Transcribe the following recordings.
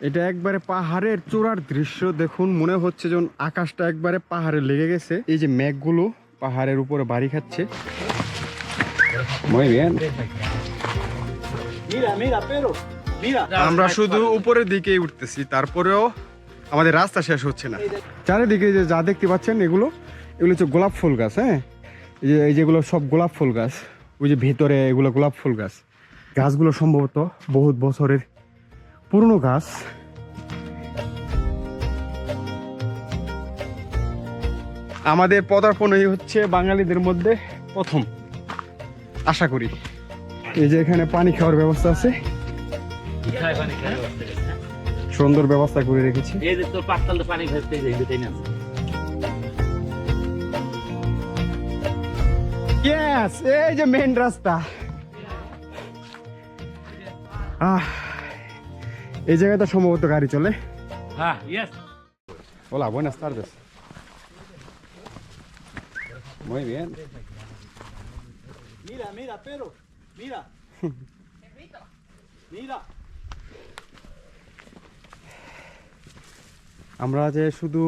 এটা একবারে পাহাড়ের চূড়ার দৃশ্য। দেখুন মনে হচ্ছে যেন আকাশটা একবারে পাহাড়ে লেগে গেছে। এই যে মেঘগুলো পাহাড়ের উপরে বাড়ি খাচ্ছে. আমরা শুধু উপরের দিকেই উঠতেছি তারপরেও আমাদের রাস্তা শেষ হচ্ছে না। চারিদিকে যে যা দেখতে পাচ্ছেন এগুলো এগুলো হচ্ছে গোলাপ ফুল গাছ হ্যাঁ? এই যে এই যেগুলো সব গোলাপ ফুল গাছ ওই যে ভিতরে এগুলো গোলাপ ফুল গাছ। গাছগুলো সম্ভবত বহুত বছরের পুরনো গাছ। আমাদের পদার্পণ এই হচ্ছে বাঙালিদের মধ্যে প্রথম আশা করি। এই যে এখানে পানি খাওয়ার ব্যবস্থা আছে। সুন্দর ব্যবস্থা করে রেখেছি। এই যে তোর পাতাল পানি খাইতে এই যে না? ইয়েস এই যে মেন রাস্তা। আহ, এই জায়গাটা সম্ভবত গাড়ি চলে হ্যাঁ yes Hola, buenas tardes. Muy bien. Mira, mira, Pedro. Mira. Mira. আমরা যে শুধু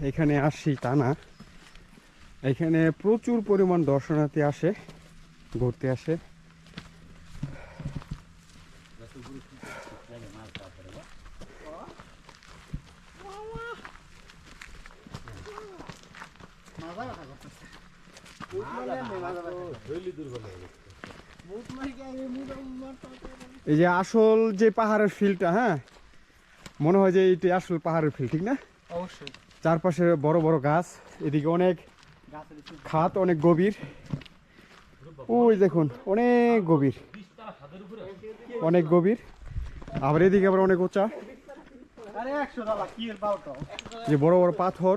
এখানে আসি তা না এখানে প্রচুর পরিমাণ দর্শনার্থী আসে ঘুরতে আসে এই যে আসল যে পাহাড়ের ফিল্ডটা হ্যাঁ? মনে হয় যে এইটা আসল পাহাড়ের ফিল্ড ঠিক না? অবশ্যই। চারপাশে বড় বড় গাছ এদিকে অনেক খাত অনেক গভীর। ওই দেখুন অনেক গভীর। অনেক গভীর। আবার এদিকে আবার অনেক উঁচা। যে বড় বড় পাথর।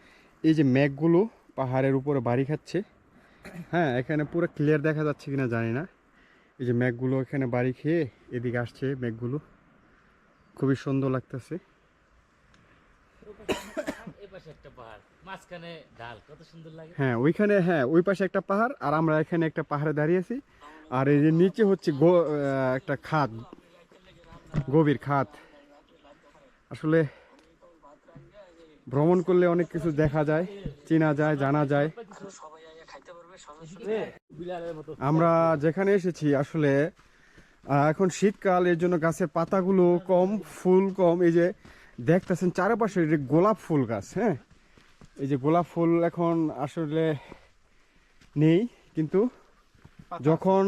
এই যে মেঘগুলো পাহাড়ের উপরে বাড়ি খাচ্ছে। হ্যাঁ এখানে পুরো ক্লিয়ার দেখা যাচ্ছে কিনা জানি না। এই যে মেঘগুলো এখানে বাড়ি খেয়ে এদিকে আসছে মেঘগুলো। খুবই সুন্দর লাগতেছে। হ্যাঁ ওইখানে হ্যাঁ ওই পাশে একটা পাহাড় আর আমরা এখানে একটা পাহাড়ে দাঁড়িয়ে আছি। আর এই যে নিচে হচ্ছে গো- একটা খাত গভীর খাত আসলে ভ্রমণ করলে অনেক কিছু দেখা যায় চেনা যায় জানা যায়। আমরা যেখানে এসেছি আসলে এখন শীতকাল এর জন্য গাছের পাতাগুলো কম ফুল কম। এই যে দেখতেছেন চারপাশে এই যে গোলাপ ফুল গাছ হ্যাঁ? এই যে গোলাপ ফুল এখন আসলে নেই কিন্তু যখন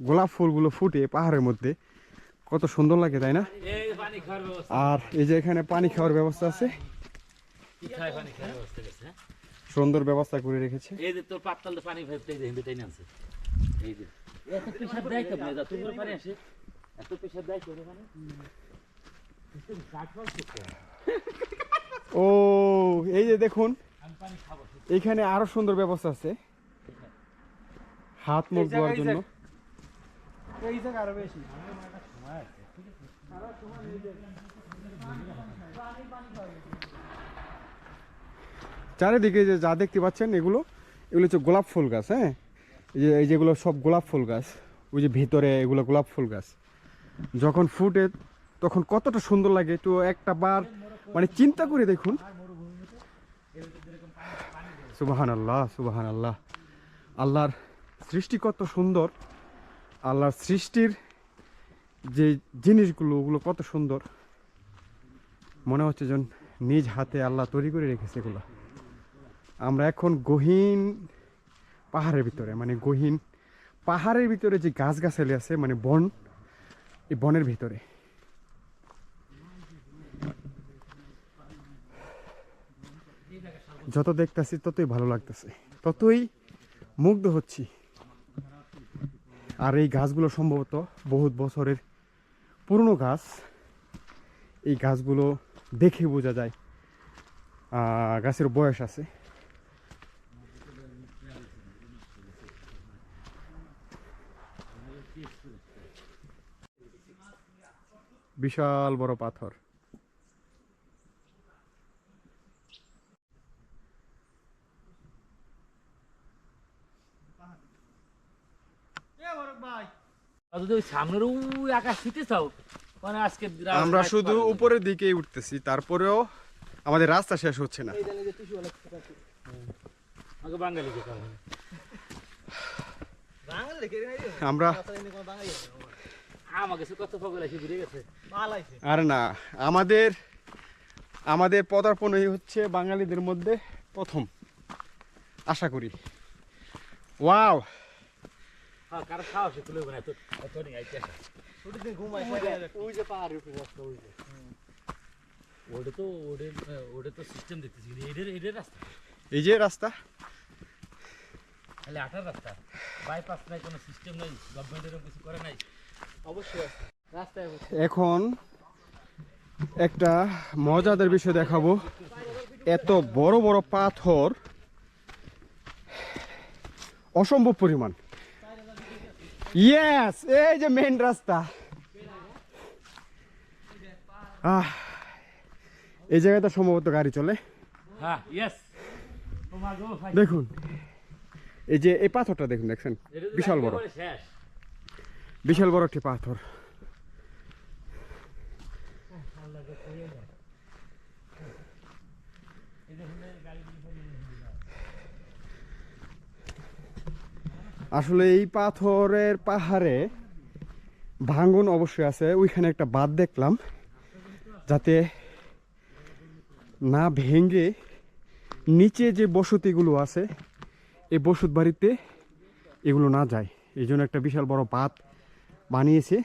গোলাপ ফুলগুলো ফুটে পাহাড়ের মধ্যে কত সুন্দর লাগে তাই না? আর এই যে এখানে পানি খাওয়ার ব্যবস্থা আছে। সুন্দর ব্যবস্থা করে রেখেছে। এই যে তোর পাতাল পানি খাইতে এই যে তাই না এই যে। এত পেশাব দেয় কেমন? যা তোমার পানি আসে। এত পেশাব দেয় কেমন পানি? ও এই যে দেখুন পানি এইখানে আরও সুন্দর ব্যবস্থা আছে। হাত মুখ ধোয়ার জন্য। এই জায়গা আরও বেশি। চারিদিকে যে যা দেখতে পাচ্ছেন এগুলো এগুলো হচ্ছে গোলাপ ফুল গাছ হ্যাঁ? এই যে, এই যেগুলো সব গোলাপ ফুল গাছ, ওই যে ভিতরে এগুলো গোলাপ ফুল গাছ। যখন ফুটে তখন কতটা সুন্দর লাগে তো একটা বার মানে চিন্তা করে দেখুন। সুবাহান আল্লাহ সুবাহান আল্লাহ আল্লাহর সৃষ্টি কত সুন্দর, আল্লাহর সৃষ্টির যে জিনিসগুলো, ওগুলো কত সুন্দর। মনে হচ্ছে যেন নিজ হাতে আল্লাহ তৈরি করে রেখেছে এগুলো। আমরা এখন গহীন পাহাড়ের ভিতরে মানে গহীন পাহাড়ের ভিতরে যে গাছগাছালি আছে মানে বন, এই বনের ভিতরে। যত দেখতাছি, ততই ভালো লাগতেছে, ততই মুগ্ধ হচ্ছি। আর এই গাছগুলো সম্ভবত বহুত বছরের পুরনো গাছ। এই গাছগুলো দেখে বোঝা যায় গাছের বয়স আছে। বিশাল বড় পাথর। মানে আজকে আমরা শুধু উপরের দিকেই উঠতেছি তারপরেও আমাদের রাস্তা শেষ হচ্ছে না। আমরা আর না আমাদের আমাদের পদার্পণ এই হচ্ছে বাঙালিদের মধ্যে প্রথম। আশা করি। ওয়াও! হ্যাঁ কারও সাহস খুলে না তো এত নেই আইতে আসা ছুটির দিন ঘুম আইছে ওই যে পাহাড়ের উপরে ওই যে। ওটা তো ওদের ওটা তো সিস্টেম দেখতেছি এদের এদের রাস্তা। এই যে রাস্তা। তাহলে আঠার রাস্তা। বাইপাস নাই কোনো সিস্টেম নাই গভর্নমেন্ট এরকম কিছু করে নাই। এখন একটা মজাদার বিষয় দেখাবো। এত বড় বড় পাথর অসম্ভব পরিমাণ। ইয়েস এই যে মেন রাস্তা। আহ এই জায়গাটা সম্ভবত গাড়ি চলে। হ্যাঁ দেখুন এই যে এই পাথরটা দেখুন দেখছেন? বিশাল বড়। বিশাল বড় একটি পাথর। আসলে এই পাথরের পাহাড়ে ভাঙন অবশ্যই আছে। ওইখানে একটা বাদ দেখলাম, যাতে না ভেঙে নিচে যে বসতিগুলো আছে, এই বসত বাড়িতে এগুলো না যায়। এই জন্য একটা বিশাল বড় বাঁধ বানিয়েছে।